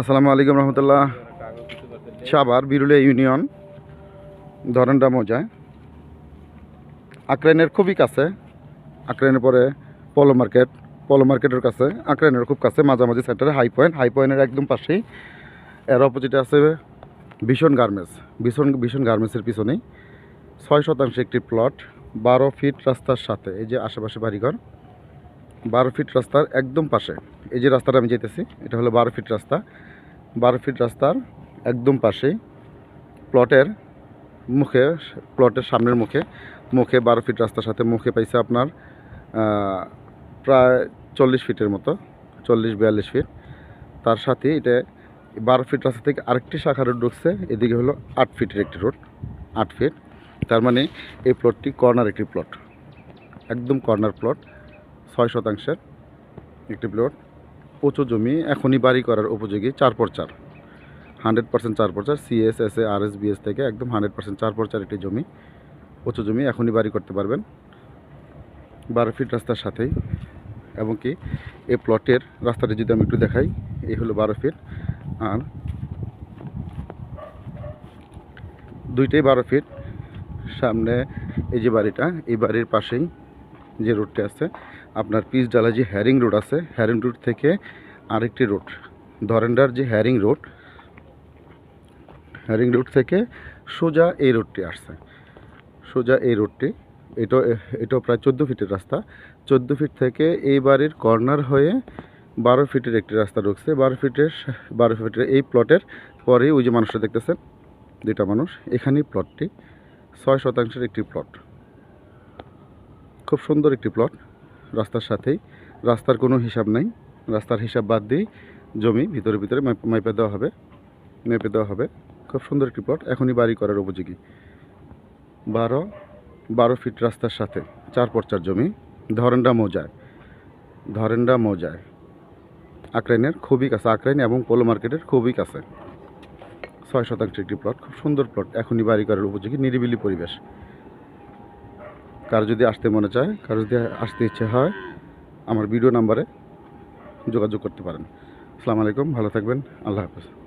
আসসালামু আলাইকুম রহমতুল্লাহ। সাবার বিরুলিয়া ইউনিয়ন। ধরনডা মৌজায় আক্রাইনের খুবই কাছে। আক্রাইনের পরে পলো মার্কেট। পলো মার্কেটের কাছে, আক্রাইনের খুব কাছে, মাঝামাঝি সেন্টারে হাই পয়েন্ট হাই পয়েন্টের একদম পাশেই। এর অপোজিটে আছে ভীষণ গার্মেন্টস ভীষণ ভীষণ গার্মেন্টসের পিছনেই। ছয় শতাংশ একটি প্লট বারো ফিট রাস্তার সাথে। এই যে আশেপাশে বাড়িঘর। বারো ফিট রাস্তার একদম পাশে। এই যে রাস্তাটা আমি যেতেছি এটা হলো বারো ফিট রাস্তা। বারো ফিট রাস্তার একদম পাশেই প্লটের মুখে, প্লটের সামনের মুখে মুখে বারো ফিট রাস্তার সাথে মুখে পাইছে আপনার প্রায় চল্লিশ ফিটের মতো, চল্লিশ, বিয়াল্লিশ ফিট। তার সাথে এটা বারো ফিট রাস্তা থেকে আরেকটি শাখা রোড ঢুকছে, এদিকে হলো আট ফিটের একটি রোড, আট ফিট। তার মানে এই প্লটটি কর্নার একটি প্লট, একদম কর্নার প্লট। ছয় শতাংশের একটি প্লট উঁচু জমি, এখনই বাড়ি করার উপযোগী, চার চার। হান্ড্রেড পার্সেন্ট চার পর চার S A R S BS থেকে একদম হান্ড্রেড পার্সেন্ট চার পর চার একটি জমি। উঁচু জমি, এখনই বাড়ি করতে পারবেন। বারো ফিট রাস্তার সাথেই। এবং কি, এই প্লটের রাস্তাটি যদি আমি একটু দেখাই, এই হলো বারো ফিট। আর দুইটাই বারো ফিট। সামনে এই যে বাড়িটা, এই বাড়ির পাশেই যে রোডটি আছে, আপনার পিস ডালা যে হ্যারিং রোড আছে হ্যারিং রোড থেকে আরেকটি রোড ধরেন্ডার যে হ্যারিং রোড হ্যারিং রোড থেকে সোজা এই রোডটি আসছে। সোজা এই রোডটি এটা এটাও প্রায় চোদ্দ ফিটের রাস্তা। চোদ্দ ফিট থেকে এই বাড়ির কর্নার হয়ে বারো ফিটের একটি রাস্তা ঢুকছে। বারো ফিটের বারো ফিটের এই প্লটের পরেই ওই যে মানুষটা দেখতেছেন, দুইটা মানুষ, এখানেই প্লটটি ছয় শতাংশের একটি প্লট খুব সুন্দর একটি প্লট রাস্তার সাথেই। রাস্তার কোনো হিসাব নাই। রাস্তার হিসাব বাদ দিয়েই জমি ভিতরে ভিতরে মাপ- মাইপে দেওয়া হবে। মেপে দেওয়া হবে। খুব সুন্দর একটি প্লট এখনই বাড়ি করার উপযোগী। বারো বারো ফিট রাস্তার সাথে, চার পর চার জমি, ধরেন্ডা মৌজায়। ধরেন্ডা মৌজায়। আক্রাইনের খুবই কাছে, আক্রাইন এবং পোলো মার্কেটের খুবই কাছে। ছয় শতাংশ একটি প্লট খুব সুন্দর প্লট এখনই বাড়ি করার উপযোগী, নিরিবিলি পরিবেশ। কার যদি আসতে মনে চায়, কারও যদি আসতে ইচ্ছে হয়, আমার ভিডিও নাম্বারে যোগাযোগ করতে পারেন। আসসালামু আলাইকুম, ভালো থাকবেন, আল্লাহ হাফেজ।